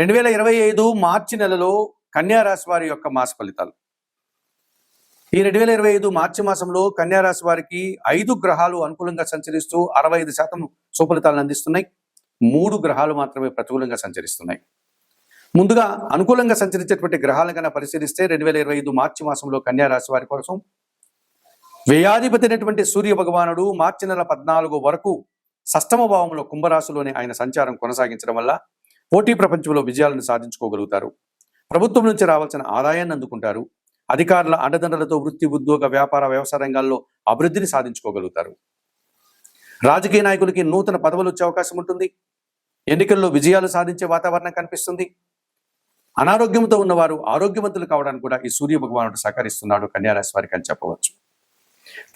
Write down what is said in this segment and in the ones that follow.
రెండు వేల ఇరవై ఐదు మార్చి నెలలో కన్యా రాశి వారి యొక్క మాస ఫలితాలు. ఈ రెండు వేల ఇరవై ఐదు మార్చి మాసంలో కన్యా రాశి వారికి ఐదు గ్రహాలు అనుకూలంగా సంచరిస్తూ అరవై ఐదు శాతం సుఫలితాలను అందిస్తున్నాయి. మూడు గ్రహాలు మాత్రమే ప్రతికూలంగా సంచరిస్తున్నాయి. ముందుగా అనుకూలంగా సంచరించేటువంటి గ్రహాలను కన్నా పరిశీలిస్తే రెండు వేల ఇరవై ఐదు మార్చి మాసంలో కన్యా రాశి వారి కోసం వ్యయాధిపతి అయినటువంటి సూర్య భగవానుడు మార్చి నెల పద్నాలుగు వరకు సష్టమ భావంలో కుంభరాశిలోనే ఆయన సంచారం కొనసాగించడం వల్ల పోటీ ప్రపంచంలో విజయాలను సాధించుకోగలుగుతారు. ప్రభుత్వం నుంచి రావాల్సిన ఆదాయాన్ని అందుకుంటారు. అధికారుల అండదండలతో వృత్తి ఉద్యోగ వ్యాపార వ్యవసాయ రంగాల్లో అభివృద్ధిని సాధించుకోగలుగుతారు. రాజకీయ నాయకులకి నూతన పదవులు వచ్చే అవకాశం ఉంటుంది. ఎన్నికల్లో విజయాలు సాధించే వాతావరణం కనిపిస్తుంది. అనారోగ్యంతో ఉన్నవారు ఆరోగ్యవంతులు కావడానికి కూడా ఈ సూర్య భగవానుడు సహకరిస్తున్నాడు కన్యారాశి వారికి అని చెప్పవచ్చు.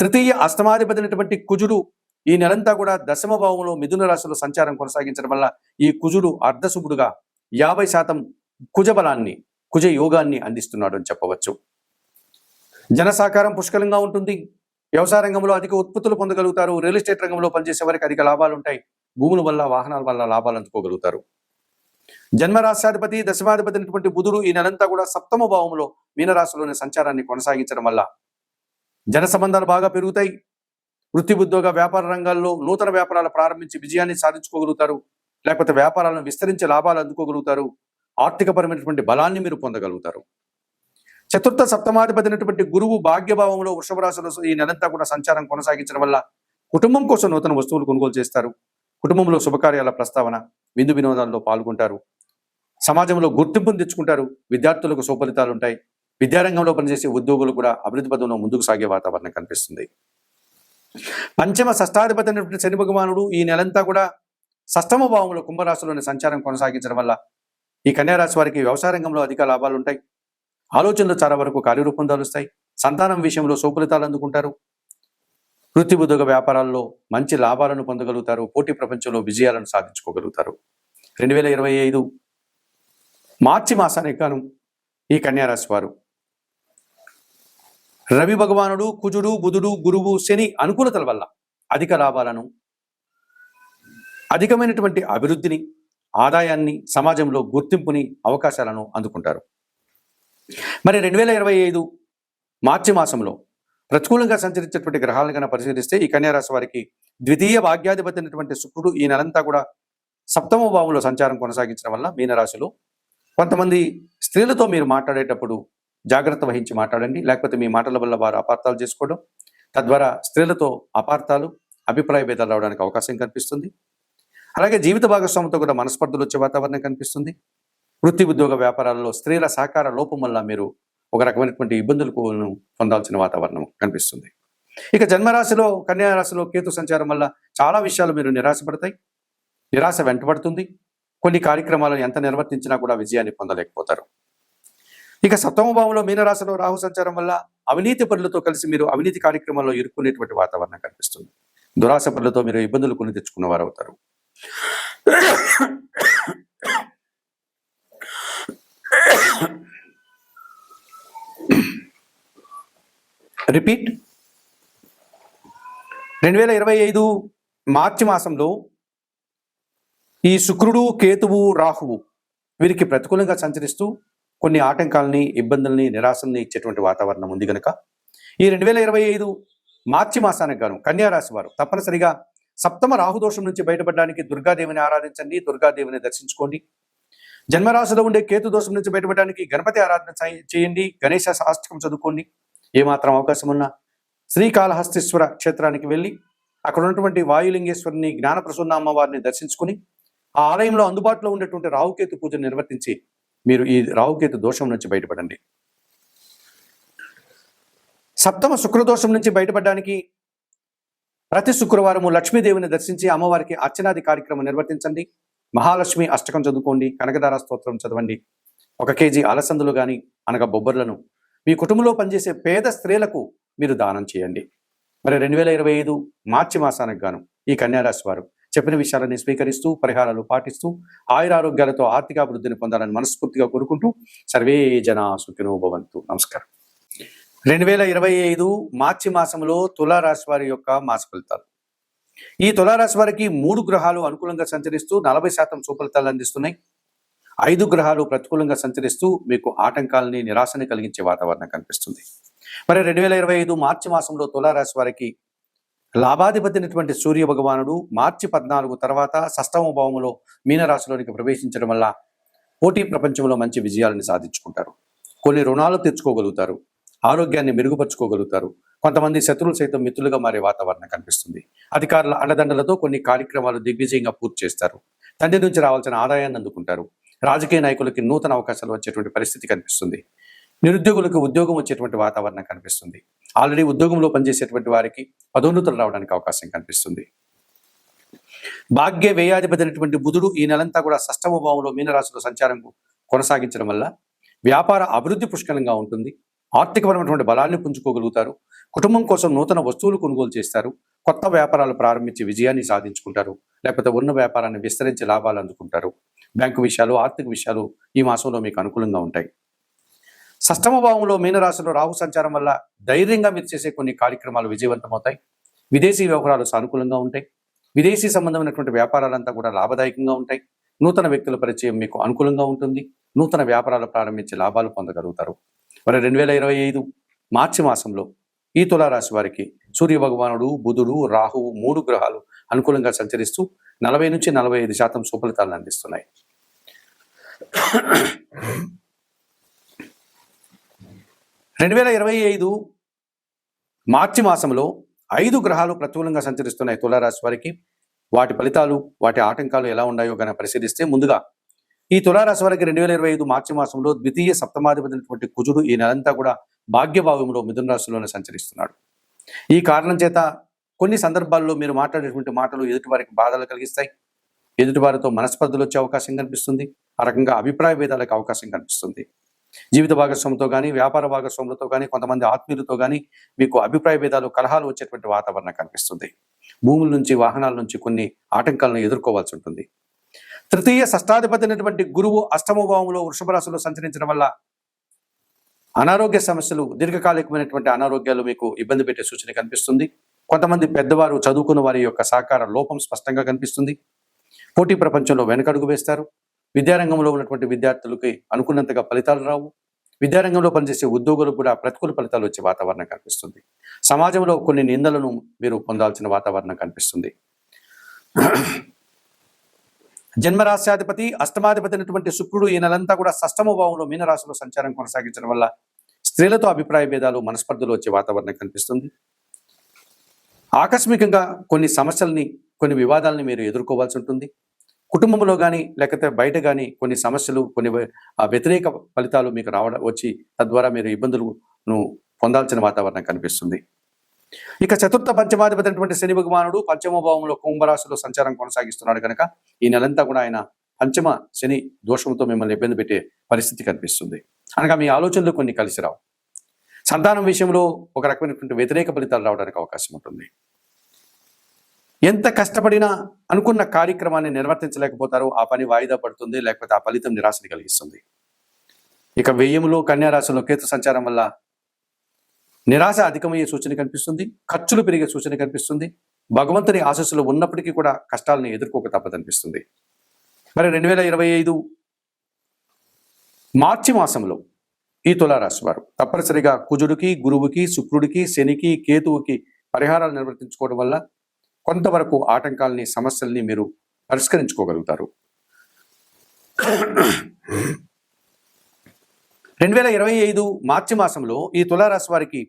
తృతీయ అష్టమాధిపతి కుజుడు ఈ నెలంతా కూడా దశమ భావంలో మిథున రాశిలో సంచారం కొనసాగించడం వల్ల ఈ కుజుడు అర్ధశుభుడుగా యాభై శాతం కుజ బలాన్ని కుజ యోగాన్ని అందిస్తున్నాడు అని చెప్పవచ్చు. జనసాకారం పుష్కలంగా ఉంటుంది. వ్యవసాయ రంగంలో అధిక ఉత్పత్తులు పొందగలుగుతారు. రియల్ ఎస్టేట్ రంగంలో పనిచేసే వారికి అధిక లాభాలు ఉంటాయి. భూముల వల్ల వాహనాల వల్ల లాభాలు అందుకోగలుగుతారు. జన్మరాశ్యాధిపతి దశమాధిపతి అయినటువంటి బుధుడు ఈ నెలంతా కూడా సప్తమ భావంలో మీనరాశిలోని సంచారాన్ని కొనసాగించడం వల్ల జన సంబంధాలు బాగా పెరుగుతాయి. వృత్తి ఉద్యోగ వ్యాపార రంగాల్లో నూతన వ్యాపారాలు ప్రారంభించి విజయాన్ని సాధించుకోగలుగుతారు. లేకపోతే వ్యాపారాలను విస్తరించి లాభాలు అందుకోగలుగుతారు. ఆర్థికపరమైనటువంటి బలాన్ని మీరు పొందగలుగుతారు. చతుర్థ సప్తమాధిపతినటువంటి గురువు భాగ్యభావంలో వృషభ రాశిలో ఈ నెలంతా కూడా సంచారం కొనసాగించడం వల్ల కుటుంబం కోసం నూతన వస్తువులు కొనుగోలు చేస్తారు. కుటుంబంలో శుభకార్యాల ప్రస్తావన విందు వినోదాల్లో పాల్గొంటారు. సమాజంలో గుర్తింపును తెచ్చుకుంటారు. విద్యార్థులకు సుఫలితాలు ఉంటాయి విద్యారంగంలో పనిచేసే ఉద్యోగులు కూడా అభివృద్ధి పదంలో ముందుకు సాగే వాతావరణం కనిపిస్తుంది. పంచమ షష్టాధిపతి అయినటువంటి శని భగవానుడు ఈ నెలంతా కూడా సష్టమ భావంలో కుంభరాశిలోని సంచారం కొనసాగించడం వల్ల ఈ కన్యారాశి వారికి వ్యవసాయ రంగంలో అధిక లాభాలు ఉంటాయి. ఆలోచనలు చాలా వరకు కార్యరూపం దాలుస్తాయి సంతానం విషయంలో సుఫలితాలు అందుకుంటారు. వృత్తి ఉద్యోగ వ్యాపారాల్లో మంచి లాభాలను పొందగలుగుతారు. పోటీ ప్రపంచంలో విజయాలను సాధించుకోగలుగుతారు. రెండు వేల ఇరవై ఐదు మార్చి మాసానికి గాను ఈ కన్యారాశి వారు రవి భగవానుడు కుజుడు బుధుడు గురువు శని అనుకూలతల వల్ల అధిక లాభాలను అధికమైనటువంటి అభివృద్ధిని ఆదాయాన్ని సమాజంలో గుర్తింపుని అవకాశాలను అందుకుంటారు. మరి రెండు వేల ఇరవై ఐదు మార్చి మాసంలో ప్రతికూలంగా సంచరించేటువంటి గ్రహాలను కన్నా పరిశీలిస్తే ఈ కన్యారాశి వారికి ద్వితీయ భాగ్యాధిపతి అయినటువంటి శుక్రుడు ఈ నెలంతా కూడా సప్తమ భావంలో సంచారం కొనసాగించడం వల్ల మీనరాశిలో కొంతమంది స్త్రీలతో మీరు మాట్లాడేటప్పుడు జాగ్రత్త వహించి మాట్లాడండి. లేకపోతే మీ మాటల వల్ల వారు అపార్థాలు చేసుకోవడం తద్వారా స్త్రీలతో అపార్థాలు అభిప్రాయ భేదాలు రావడానికి అవకాశం కనిపిస్తుంది. అలాగే జీవిత భాగస్వామితో కూడా మనస్పర్ధలు వచ్చే వాతావరణం కనిపిస్తుంది. వృత్తి ఉద్యోగ వ్యాపారాల్లో స్త్రీల సహకార లోపం వల్ల మీరు ఒక రకమైనటువంటి ఇబ్బందులకు పొందాల్సిన వాతావరణం కనిపిస్తుంది. ఇక జన్మరాశిలో కన్యారాశిలో కేతు సంచారం వల్ల చాలా విషయాలు మీరు నిరాశపడతాయి. నిరాశ వెంటబడుతుంది. కొన్ని కార్యక్రమాలను ఎంత నిర్వర్తించినా కూడా విజయాన్ని పొందలేకపోతారు. ఇక సప్తమ భావంలో మీనరాశిలో రాహు సంచారం వల్ల అవినీతి పనులతో కలిసి మీరు అవినీతి కార్యక్రమాల్లో ఇరుక్కునేటువంటి వాతావరణం కనిపిస్తుంది. దురాశ పనులతో మీరు ఇబ్బందులు కొని తెచ్చుకున్న వారు అవుతారు రిపీట్. రెండు వేల ఇరవై ఐదు మార్చి మాసంలో ఈ శుక్రుడు కేతువు రాహువు వీరికి ప్రతికూలంగా సంచరిస్తూ కొన్ని ఆటంకాలని ఇబ్బందుల్ని నిరాశల్ని ఇచ్చేటువంటి వాతావరణం ఉంది కనుక ఈ రెండు వేల ఇరవై ఐదు మార్చి మాసానికి గాను కన్యారాశి వారు తప్పనిసరిగా సప్తమ రాహుదోషం నుంచి బయటపడడానికి దుర్గాదేవిని ఆరాధించండి దుర్గాదేవిని దర్శించుకోండి. జన్మరాశిలో ఉండే కేతు దోషం నుంచి బయటపడడానికి గణపతి ఆరాధన చేయండి గణేశ సాష్టకం చదువుకోండి. ఏమాత్రం అవకాశం ఉన్నా శ్రీకాళహస్తీశ్వర క్షేత్రానికి వెళ్ళి అక్కడ ఉన్నటువంటి వాయులింగేశ్వరిని జ్ఞాన ప్రసన్న అమ్మవారిని దర్శించుకుని ఆ ఆలయంలో అందుబాటులో ఉండేటువంటి రావుకేతు పూజను నిర్వర్తించి మీరు ఈ రావుకేతు దోషం నుంచి బయటపడండి. సప్తమ శుక్రదోషం నుంచి బయటపడడానికి ప్రతి శుక్రవారము లక్ష్మీదేవిని దర్శించి అమ్మవారికి అర్చనాది కార్యక్రమం నిర్వర్తించండి. మహాలక్ష్మి అష్టకం చదువుకోండి కనకదార స్తోత్రం చదవండి. ఒక కేజీ అలసందులు కానీ అనగా బొబ్బర్లను మీ కుటుంబంలో పనిచేసే పేద స్త్రీలకు మీరు దానం చేయండి. మరి రెండు వేల ఇరవై ఐదు మార్చి మాసానికి గాను ఈ కన్యారాశి వారు చెప్పిన విషయాలని స్వీకరిస్తూ పరిహారాలు పాటిస్తూ ఆయురారోగ్యాలతో ఆర్థికాభివృద్ధిని పొందాలని మనస్ఫూర్తిగా కోరుకుంటూ సర్వే జన సుఖినో భవంతు. నమస్కారం. రెండు వేల ఇరవై ఐదు మార్చి మాసంలో తులారాశి వారి యొక్క మాస ఫలితాలు. ఈ తులారాశి వారికి మూడు గ్రహాలు అనుకూలంగా సంచరిస్తూ నలభై శాతం సుఫలితాలు అందిస్తున్నాయి. ఐదు గ్రహాలు ప్రతికూలంగా సంచరిస్తూ మీకు ఆటంకాలని నిరాశని కలిగించే వాతావరణం కనిపిస్తుంది. మరి రెండు వేల ఇరవై ఐదు మార్చి మాసంలో తులారాశి వారికి లాభాధిపతినటువంటి సూర్య భగవానుడు మార్చి పద్నాలుగు తర్వాత షష్టమ భావములో మీనరాశిలోనికి ప్రవేశించడం వల్ల పోటీ ప్రపంచంలో మంచి విజయాలను సాధించుకుంటారు. కొన్ని రుణాలు తెచ్చుకోగలుగుతారు. ఆరోగ్యాన్ని మెరుగుపరుచుకోగలుగుతారు. కొంతమంది శత్రువులు సైతం మిత్రులుగా మారే వాతావరణం కనిపిస్తుంది. అధికారుల అండదండలతో కొన్ని కార్యక్రమాలు దిగ్విజయంగా పూర్తి చేస్తారు. తండ్రి నుంచి రావాల్సిన ఆదాయాన్ని అందుకుంటారు. రాజకీయ నాయకులకి నూతన అవకాశాలు వచ్చేటువంటి పరిస్థితి కనిపిస్తుంది. నిరుద్యోగులకు ఉద్యోగం వచ్చేటువంటి వాతావరణం కనిపిస్తుంది. ఆల్రెడీ ఉద్యోగంలో పనిచేసేటువంటి వారికి పదోన్నతులు రావడానికి అవకాశం కనిపిస్తుంది. భాగ్య వ్యయాధిపతి అయినటువంటి బుధుడు ఈ నెలంతా కూడా సష్టమ భావంలో మీనరాశిలో సంచారం కొనసాగించడం వల్ల వ్యాపార అభివృద్ధి పుష్కలంగా ఉంటుంది. ఆర్థికపరమైనటువంటి బలాన్ని పుంజుకోగలుగుతారు. కుటుంబం కోసం నూతన వస్తువులు కొనుగోలు చేస్తారు. కొత్త వ్యాపారాలు ప్రారంభించి విజయాన్ని సాధించుకుంటారు. లేకపోతే ఉన్న వ్యాపారాన్ని విస్తరించి లాభాలు అందుకుంటారు. బ్యాంకు విషయాలు ఆర్థిక విషయాలు ఈ మాసంలో మీకు అనుకూలంగా ఉంటాయి. షష్టమ భావంలో మీనరాశిలో రాహు సంచారం వల్ల ధైర్యంగా మీరు చేసే కొన్ని కార్యక్రమాలు విజయవంతమవుతాయి. విదేశీ వ్యవహారాలు సానుకూలంగా ఉంటాయి. విదేశీ సంబంధమైనటువంటి వ్యాపారాలంతా కూడా లాభదాయకంగా ఉంటాయి. నూతన వ్యక్తుల పరిచయం మీకు అనుకూలంగా ఉంటుంది. నూతన వ్యాపారాలు ప్రారంభించి లాభాలు పొందగలుగుతారు. మరి రెండు వేల ఇరవై ఐదు మార్చి మాసంలో ఈ తులారాశి వారికి సూర్య భగవానుడు బుధుడు రాహువు మూడు గ్రహాలు అనుకూలంగా సంచరిస్తూ నలభై నుంచి నలభై ఐదు శాతం సుఫలితాలను అందిస్తున్నాయి. రెండు వేల ఇరవై ఐదు మార్చి మాసంలో ఐదు గ్రహాలు ప్రతికూలంగా సంచరిస్తున్నాయి తులారాశి వారికి. వాటి ఫలితాలు వాటి ఆటంకాలు ఎలా ఉన్నాయో కనుక పరిశీలిస్తే ముందుగా ఈ తులారాశి వారికి రెండు వేల ఇరవై ఐదు మార్చి మాసంలో ద్వితీయ సప్తమాధిపతి కుజుడు ఈ నెలంతా కూడా భాగ్యభావంలో మిథున రాశిలోనే సంచరిస్తున్నాడు. ఈ కారణం చేత కొన్ని సందర్భాల్లో మీరు మాట్లాడేటువంటి మాటలు ఎదుటి వారికి బాధలు కలిగిస్తాయి. ఎదుటి వారితో మనస్పర్ధలు వచ్చే అవకాశం కనిపిస్తుంది. ఆ రకంగా అభిప్రాయ భేదాలకు అవకాశం కనిపిస్తుంది. జీవిత భాగస్వామితో కానీ వ్యాపార భాగస్వాములతో కానీ కొంతమంది ఆత్మీయులతో కానీ మీకు అభిప్రాయ భేదాలు కలహాలు వచ్చేటువంటి వాతావరణం కనిపిస్తుంది. భూముల నుంచి వాహనాల నుంచి కొన్ని ఆటంకాలను ఎదుర్కోవాల్సి ఉంటుంది. తృతీయ షష్టాధిపతి అయినటువంటి గురువు అష్టమ భావంలో వృషభ రాశిలో సంచరించడం వల్ల అనారోగ్య సమస్యలు దీర్ఘకాలికమైనటువంటి అనారోగ్యాలు మీకు ఇబ్బంది పెట్టే సూచన కనిపిస్తుంది. కొంతమంది పెద్దవారు చదువుకున్న వారి యొక్క సహకార లోపం స్పష్టంగా కనిపిస్తుంది. పోటీ ప్రపంచంలో వెనకడుగు వేస్తారు. విద్యారంగంలో ఉన్నటువంటి విద్యార్థులకి అనుకున్నంతగా ఫలితాలు రావు. విద్యారంగంలో పనిచేసే ఉద్యోగులకు కూడా ప్రతికూల ఫలితాలు వచ్చే వాతావరణం కనిపిస్తుంది. సమాజంలో కొన్ని నిందలను మీరు పొందాల్సిన వాతావరణం కనిపిస్తుంది. జన్మరాశ్యాధిపతి అష్టమాధిపతి అయినటువంటి శుక్రుడు ఈ నెలంతా కూడా షష్టమ భావంలో మీనరాశిలో సంచారం కొనసాగించడం వల్ల స్త్రీలతో అభిప్రాయ భేదాలు మనస్పర్ధలు వచ్చే వాతావరణం కనిపిస్తుంది. ఆకస్మికంగా కొన్ని సమస్యల్ని కొన్ని వివాదాలని మీరు ఎదుర్కోవాల్సి ఉంటుంది. కుటుంబంలో కానీ లేకపోతే బయట కానీ కొన్ని సమస్యలు కొన్ని వ్యతిరేక ఫలితాలు మీకు రావడం వచ్చి తద్వారా మీరు ఇబ్బందులను పొందాల్సిన వాతావరణం కనిపిస్తుంది. ఇక చతుర్థ పంచమాధిపతి శని భగవానుడు పంచమ భావంలో కుంభరాశిలో సంచారం కొనసాగిస్తున్నాడు కనుక ఈ నెలంతా కూడా ఆయన పంచమ శని దోషంతో మిమ్మల్ని ఇబ్బంది పెట్టే పరిస్థితి కనిపిస్తుంది. అనగా మీ ఆలోచనలు కొన్ని కలిసి రావు. సంతానం విషయంలో ఒక రకమైనటువంటి వ్యతిరేక ఫలితాలు రావడానికి అవకాశం ఉంటుంది. ఎంత కష్టపడినా అనుకున్న కార్యక్రమాన్ని నిర్వర్తించలేకపోతారో. ఆ పని వాయిదా పడుతుంది లేకపోతే ఆ ఫలితం నిరాశని కలిగిస్తుంది. ఇక వెయ్యములో కన్యారాశిలో కేతు సంచారం వల్ల నిరాశ అధికమయ్యే సూచన కనిపిస్తుంది ఖర్చులు పెరిగే సూచన కనిపిస్తుంది భగవంతుని ఆశస్సులు ఉన్నప్పటికీ కూడా కష్టాలను ఎదుర్కోక తప్పదనిపిస్తుంది మరి రెండు వేల ఇరవై ఐదు మార్చి మాసంలో ఈ తులారాశి వారు తప్పనిసరిగా కుజుడికి గురువుకి శుక్రుడికి శనికి కేతువుకి పరిహారాలు నిర్వర్తించుకోవడం వల్ల కొంతవరకు ఆటంకాలని సమస్యల్ని మీరు పరిష్కరించుకోగలుగుతారు. రెండు వేల ఇరవై ఐదు మార్చి మాసంలో ఈ తులారాశి వారికి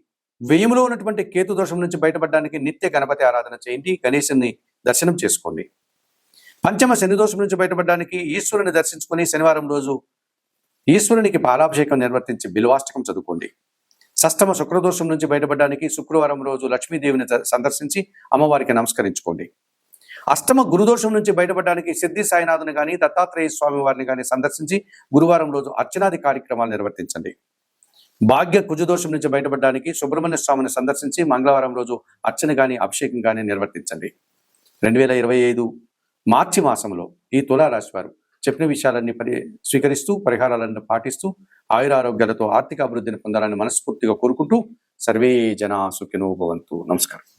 వ్యయములో ఉన్నటువంటి కేతు దోషం నుంచి బయటపడడానికి నిత్య గణపతి ఆరాధన చేయండి గణేశుని దర్శనం చేసుకోండి. పంచమ శని దోషం నుంచి బయటపడడానికి ఈశ్వరుని దర్శించుకొని శనివారం రోజు ఈశ్వరునికి పాలాభిషేకం నిర్వర్తించి బిల్వాష్టకం చదువుకోండి. సష్టమ శుక్రదోషం నుంచి బయటపడడానికి శుక్రవారం రోజు లక్ష్మీదేవిని సందర్శించి అమ్మవారికి నమస్కరించుకోండి. అష్టమ గురుదోషం నుంచి బయటపడడానికి సిద్ధి సాయినాథుని కానీ దత్తాత్రేయ స్వామి వారిని కానీ సందర్శించి గురువారం రోజు అర్చనాది కార్యక్రమాలు నిర్వర్తించండి. భాగ్య కుజదోషం నుంచి బయటపడడానికి సుబ్రహ్మణ్య స్వామిని సందర్శించి మంగళవారం రోజు అర్చన కానీ అభిషేకం కానీ నిర్వర్తించండి. రెండు వేల ఇరవై ఐదు మార్చి మాసంలో ఈ తులారాశి వారు చెప్పిన విషయాలన్నీ పరి స్వీకరిస్తూ పరిహారాలను పాటిస్తూ ఆయురారోగ్యాలతో ఆర్థిక అభివృద్ధిని పొందాలని మనస్ఫూర్తిగా కోరుకుంటూ సర్వే జనా సుఖినో భవంతు. నమస్కారం.